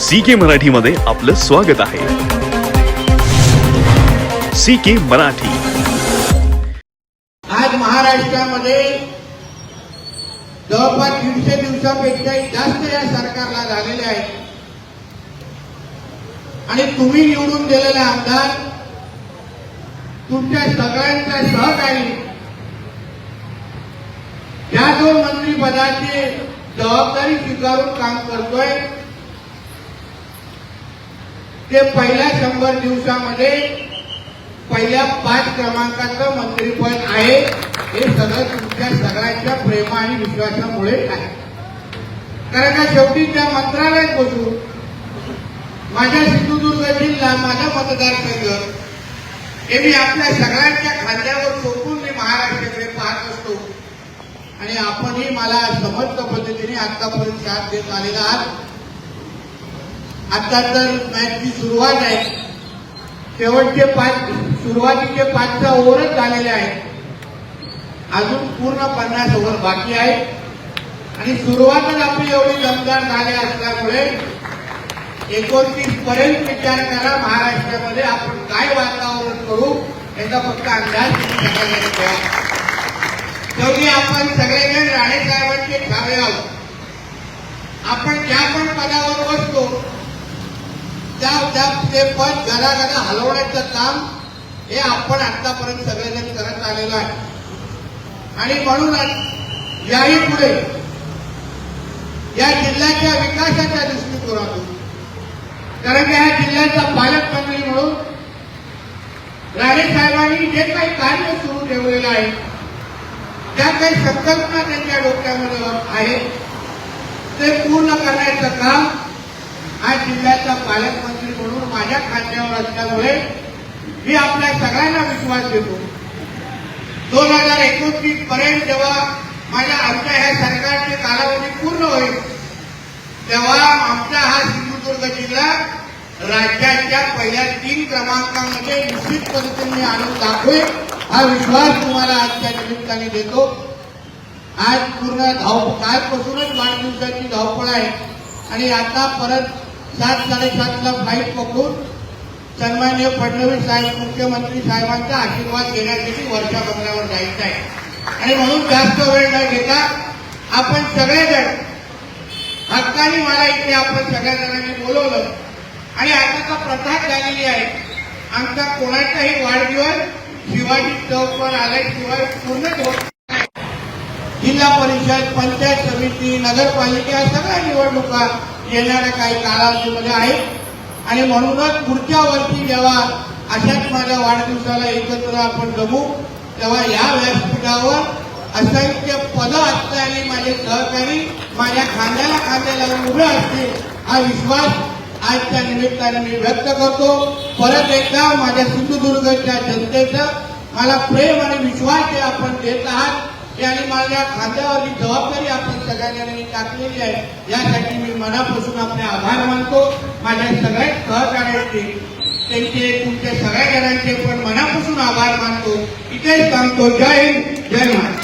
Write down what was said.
C K Marathi मध्ये आपलं स्वागत आहे. C K Marathi. आज महाराष्ट्रामध्ये जवळपास दीडशे दिवसापेक्षाही जास्त या सरकारला झालेले आहेत. आणि तुम्ही निवडून दिलेले आमदार तुमच्या सगळ्यांचा सहकारी या जो मंत्रिपदाची जबाबदारी स्वीकारून काम करतोय. ते पहिल्या शंभर दिवसामध्ये पहिल्या पाच क्रमांकाचं मंत्रिपद आहे. हे सगळं तुमच्या सगळ्यांच्या प्रेमा आणि विश्वासामुळे आहे. कारण का शेवटी त्या मंत्रालयात बसू. माझ्या सिंधुदुर्ग जिल्हा माझा मतदारसंघ हे मी आपल्या सगळ्यांच्या खांद्यावर सोपून मी महाराष्ट्राकडे पाहत असतो. आणि आपणही मला समर्थ पद्धतीने आतापर्यंत साथ देत आलेला आहात. आता तर मॅचची सुरुवात आहे. शेवटचे पाच सुरुवातीचे पाचचा ओव्हरच झालेले आहेत. अजून पूर्ण पन्नास ओव्हर बाकी आहे आणि सुरुवातच आपली एवढी दमदार झाली असल्यामुळे एकोणतीस पर्यंत विचार करा महाराष्ट्रामध्ये आपण काय वातावरण करू याचा फक्त अंदाज तुम्ही शेवटी आपण सगळेजण राणेसाहेबांचे ठावे आहोत आपण ज्या पण पदावर बसतो त्या त्या ते पद घराघरा हलवण्याचं काम हे आपण आतापर्यंत सगळेजण करत आलेलो आहे. आणि म्हणूनच याही पुढे या जिल्ह्याच्या विकासाच्या दृष्टिकोनातून कारण की ह्या जिल्ह्याचा पालकमंत्री म्हणून राणे साहेबांनी जे काही कार्य सुरू ठेवलेलं आहे ज्या काही संकल्पना त्यांच्या डोक्यामध्ये आहेत ते पूर्ण करण्याचं काम हा जिल्ह्याचा पालकमंत्री म्हणून माझ्या खात्यावर असल्यामुळे मी आपल्या सगळ्यांना विश्वास देतो. दोन हजार एकोणतीस पर्यंत जेव्हा माझ्या आमच्या ह्या सरकारचे कालावधी पूर्ण होईल तेव्हा आमचा हा सिंधुदुर्ग जिल्हा राज्याच्या पहिल्या तीन क्रमांकामध्ये निश्चित पद्धतीने आणून दाखवेल हा विश्वास तुम्हाला आजच्या निमित्ताने देतो. आज पूर्ण धाव कालपासूनच वाढदिवसाची धावपळ आहे. आणि आता परत सात साडेसातला फ्लाईट पकडून सन्मान्य फडणवीस साहेब मुख्यमंत्री साहेबांचा आशीर्वाद घेण्यासाठी वर्षा बंगल्यावर जायचं आहे. आणि म्हणून जास्त वेळ न घेता आपण सगळेजण हक्काने मला इथे आपण सगळ्या जणांनी बोलवलं. आणि आता तर प्रथा झालेली आहे. आमचा कोणाचाही वाढदिवस शिवाजी चौकवर आल्याशिवाय पूर्णच होत जिल्हा परिषद पंचायत समिती नगरपालिका सगळ्या निवडणुका येणाऱ्या काही कालावधीमध्ये आहेत आणि म्हणूनच पुढच्या वर्षी जेव्हा अशाच माझ्या वाढदिवसाला एकत्र आपण जमू तेव्हा या व्यासपीठावर असंख्य पदं असल्याने माझे सहकारी माझ्या खांद्याला खांद्या लावून उभे असतील हा विश्वास आजच्या निमित्ताने मी व्यक्त करतो. परत एकदा माझ्या सिंधुदुर्गच्या जनतेचं मला प्रेम आणि विश्वास जे आपण देत आहात आणि माझ्या खांद्यावरची जबाबदारी आपण सगळ्यांनी टाकलेली आहे. यासाठी मी मनापासून आपले आभार मानतो. माझ्या सगळ्या सहकार्यांचे त्यांचे तुमच्या सगळ्या जणांचे पण मनापासून आभार मानतो. इथेच सांगतो जय हिंद. जय महाराज.